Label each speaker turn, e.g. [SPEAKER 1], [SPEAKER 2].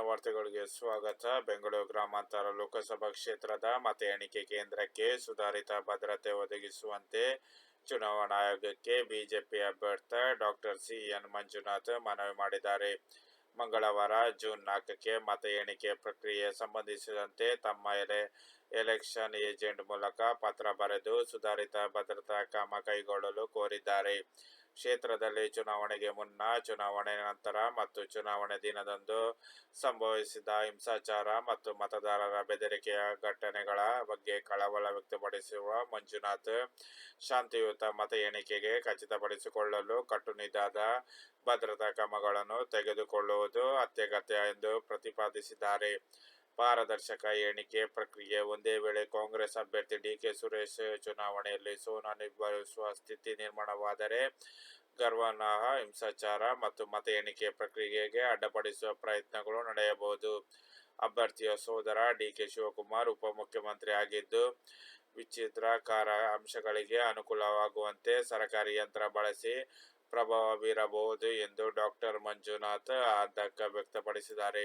[SPEAKER 1] ವಾರ್ತೆಗಳಿಗೆ ಸ್ವಾಗತ. ಬೆಂಗಳೂರು ಗ್ರಾಮಾಂತರ ಲೋಕಸಭಾ ಕ್ಷೇತ್ರದ ಮತ ಎಣಿಕೆ ಕೇಂದ್ರಕ್ಕೆ ಸುಧಾರಿತ ಭದ್ರತೆ ಒದಗಿಸುವಂತೆ ಚುನಾವಣಾ ಆಯೋಗಕ್ಕೆ ಬಿಜೆಪಿ ಅಭ್ಯರ್ಥ ಡಾಕ್ಟರ್ ಸಿ ಎನ್ ಮಂಜುನಾಥ್ ಮನವಿ ಮಾಡಿದ್ದಾರೆ. ಮಂಗಳವಾರ ಜೂನ್ ನಾಲ್ಕಕ್ಕೆ ಮತ ಎಣಿಕೆ ಪ್ರಕ್ರಿಯೆ ಸಂಬಂಧಿಸಿದಂತೆ ತಮ್ಮ ಎಲೆ, ಎಲೆಕ್ಷನ್ ಏಜೆಂಟ್ ಮೂಲಕ ಪತ್ರ ಬರೆದು ಸುಧಾರಿತ ಭದ್ರತಾ ಕ್ರಮ ಕೈಗೊಳ್ಳಲು ಕೋರಿದ್ದಾರೆ. ಕ್ಷೇತ್ರದಲ್ಲಿ ಚುನಾವಣೆಗೆ ಮುನ್ನ, ಚುನಾವಣೆ ನಂತರ ಮತ್ತು ಚುನಾವಣೆ ದಿನದಂದು ಸಂಭವಿಸಿದ ಹಿಂಸಾಚಾರ ಮತ್ತು ಮತದಾರರ ಬೆದರಿಕೆಯ ಘಟನೆಗಳ ಬಗ್ಗೆ ಕಳವಳ ವ್ಯಕ್ತಪಡಿಸಿರುವ ಮಂಜುನಾಥ್, ಶಾಂತಿಯುತ ಮತ ಎಣಿಕೆಗೆ ಖಚಿತಪಡಿಸಿಕೊಳ್ಳಲು ಕಟ್ಟುನಿಟ್ಟಾದ ಭದ್ರತಾ ಕ್ರಮಗಳನ್ನು ತೆಗೆದುಕೊಳ್ಳುವುದು ಅತ್ಯಗತ್ಯ ಎಂದು ಪ್ರತಿಪಾದಿಸಿದ್ದಾರೆ. ಪಾರದರ್ಶಕ ಎಣಿಕೆ ಪ್ರಕ್ರಿಯೆ. ಒಂದೇ ವೇಳೆ ಕಾಂಗ್ರೆಸ್ ಅಭ್ಯರ್ಥಿ ಡಿಕೆ ಸುರೇಶ್ ಚುನಾವಣೆಯಲ್ಲಿ ಸೋನಾ ಅನುಭವಿಸುವ ಸ್ಥಿತಿ ನಿರ್ಮಾಣವಾದರೆ ಗರ್ವನಾಹ, ಹಿಂಸಾಚಾರ ಮತ್ತು ಮತ ಎಣಿಕೆ ಪ್ರಕ್ರಿಯೆಗೆ ಅಡ್ಡಪಡಿಸುವ ಪ್ರಯತ್ನಗಳು ನಡೆಯಬಹುದು. ಅಭ್ಯರ್ಥಿಯ ಸೋದರ ಡಿಕೆ ಶಿವಕುಮಾರ್ ಉಪಮುಖ್ಯಮಂತ್ರಿ ಆಗಿದ್ದು ವಿಚಿತ್ರಕಾರ ಅಂಶಗಳಿಗೆ ಅನುಕೂಲವಾಗುವಂತೆ ಸರ್ಕಾರಿ ಯಂತ್ರ ಬಳಸಿ ಪ್ರಭಾವ ಬೀರಬಹುದು ಎಂದು ಡಾಕ್ಟರ್ ಮಂಜುನಾಥ್ ಆತಂಕ ವ್ಯಕ್ತಪಡಿಸಿದ್ದಾರೆ.